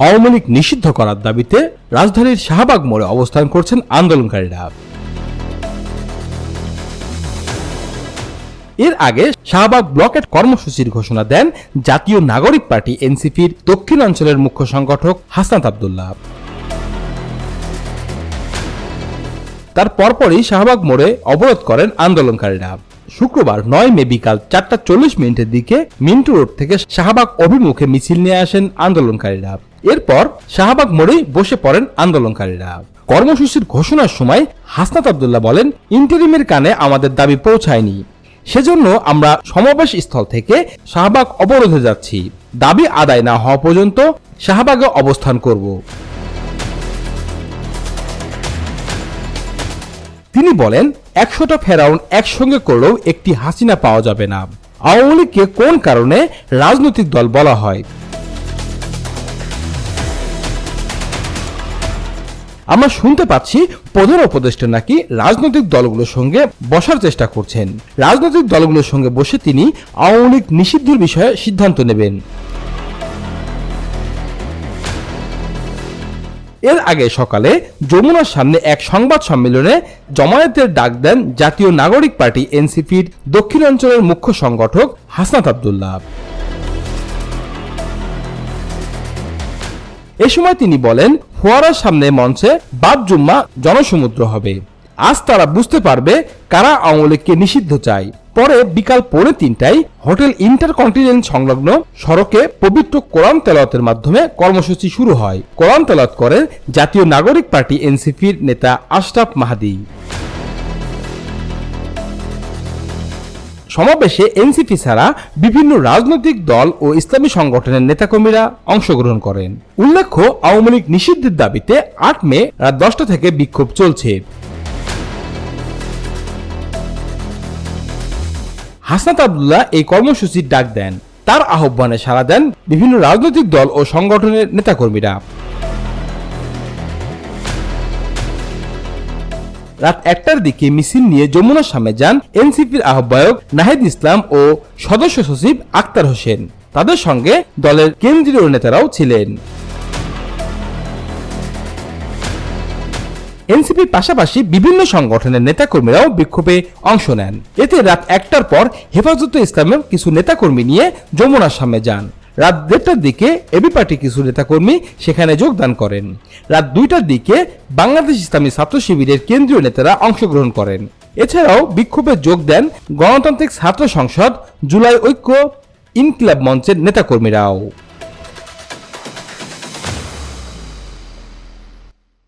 আওয়ামী লীগ নিষিদ্ধ করার দাবিতে রাজধানীর শাহবাগ মোড়ে অবস্থান করছেন আন্দোলনকারীরা। এর আগে শাহবাগ ব্লকের কর্মসূচির ঘোষণা দেন জাতীয় নাগরিক পার্টি এনসিপির দক্ষিণ অঞ্চলের মুখ্য সংগঠক হাসনাত আবদুল্লাহ। তার পরপরই শাহবাগ মোড়ে অবরোধ করেন আন্দোলনকারীরা। শুক্রবার নয় মে বিকাল চারটা চল্লিশ মিনিটের দিকে মিন্টু রোড থেকে শাহবাগ অভিমুখে মিছিল নিয়ে আসেন আন্দোলনকারীরা। এরপর শাহবাগ মোড়েই বসে পড়েন আন্দোলনকারীরা। কর্মসূচির ঘোষণার সময় হাসনাত আবদুল্লাহ বলেন, ইন্টারিমের কানে আমাদের দাবি পৌঁছায়নি। সেজন্য আমরা সমাবেশ স্থল থেকে শাহবাগ অবরোধে যাচ্ছি। দাবি আদায় না হওয়া পর্যন্ত শাহবাগে অবস্থান করব। তিনি বলেন, একশোটা ফেরাউন একসঙ্গে করলেও একটি হাসিনা পাওয়া যাবে না। আওয়ামী লীগকে কোন কারণে রাজনৈতিক দল বলা হয়? আমরা শুনতে পাচ্ছি প্রধান উপদেষ্টা নাকি রাজনৈতিক দলগুলোর সঙ্গে বসার চেষ্টা করছেন। রাজনৈতিক দলগুলোর সঙ্গে বসে তিনি আওয়ামী লীগ নিষিদ্ধের বিষয়ে সিদ্ধান্ত নেবেন। এর আগে সকালে যমুনার সামনে এক সংবাদ সম্মেলনে জমায়েতের ডাক দেন জাতীয় নাগরিক পার্টি এনসিপির দক্ষিণাঞ্চলের মুখ্য সংগঠক হাসনাত আবদুল্লাহ। এ সময় তিনি বলেন, ফোয়ারার সামনে মঞ্চে বাদ জুম্মা জনসমুদ্র হবে। আজ তারা বুঝতে পারবে কারা আওয়ামী লীগকে নিষিদ্ধ চায়। পরে বিকাল পৌনে তিনটায় হোটেল ইন্টারকন্টিনেন্ট সংলগ্ন সড়কে পবিত্র কোরআন তেলাতের মাধ্যমে কর্মসূচি শুরু হয়। কোরআন তেলাত করেন জাতীয় নাগরিক পার্টি এনসিপির নেতা আশরাফ মাহাদি। সমাবেশে এনসিপি ছাড়া বিভিন্ন রাজনৈতিক দল ও ইসলামী সংগঠনের নেতাকর্মীরা অংশগ্রহণ করেন। উল্লেখ্য, আওয়ামী লীগ নিষিদ্ধের দাবিতে আট মে রাত দশটা থেকে বিক্ষোভ চলছে। হাসনাত আবদুল্লাহ এই কর্মসূচির ডাক দেন। তার আহ্বানে সাড়া দেন বিভিন্ন রাজনৈতিক দল ও সংগঠনের নেতাকর্মীরা। রাত একটার দিকে মিছিল নিয়ে যমুনার সামনে যান এনসিপির আহ্বায়ক নাহিদ ইসলাম ও সদস্য সচিব আক্তার হোসেন। তাদের সঙ্গে দলের কেন্দ্রীয় নেতারাও ছিলেন। এনসিপির পাশাপাশি বিভিন্ন সংগঠনের নেতাকর্মীরাও বিক্ষোভে অংশ নেন। এতে রাত একটার পর হেফাজতে ইসলামের কিছু নেতাকর্মী নিয়ে যমুনার সামনে যান। রাত দেড়টার দিকে এবি পার্টি কিছু নেতাকর্মী সেখানে যোগদান করেন। রাত দুইটার দিকে বাংলাদেশ ইসলামী ছাত্র শিবিরের কেন্দ্রীয় নেতারা অংশগ্রহণ করেন। এছাড়াও বিক্ষোভে যোগ দেন গণতান্ত্রিক ছাত্র সংসদ, জুলাই ঐক্য, ইনকিলাব মঞ্চের নেতাকর্মীরাও।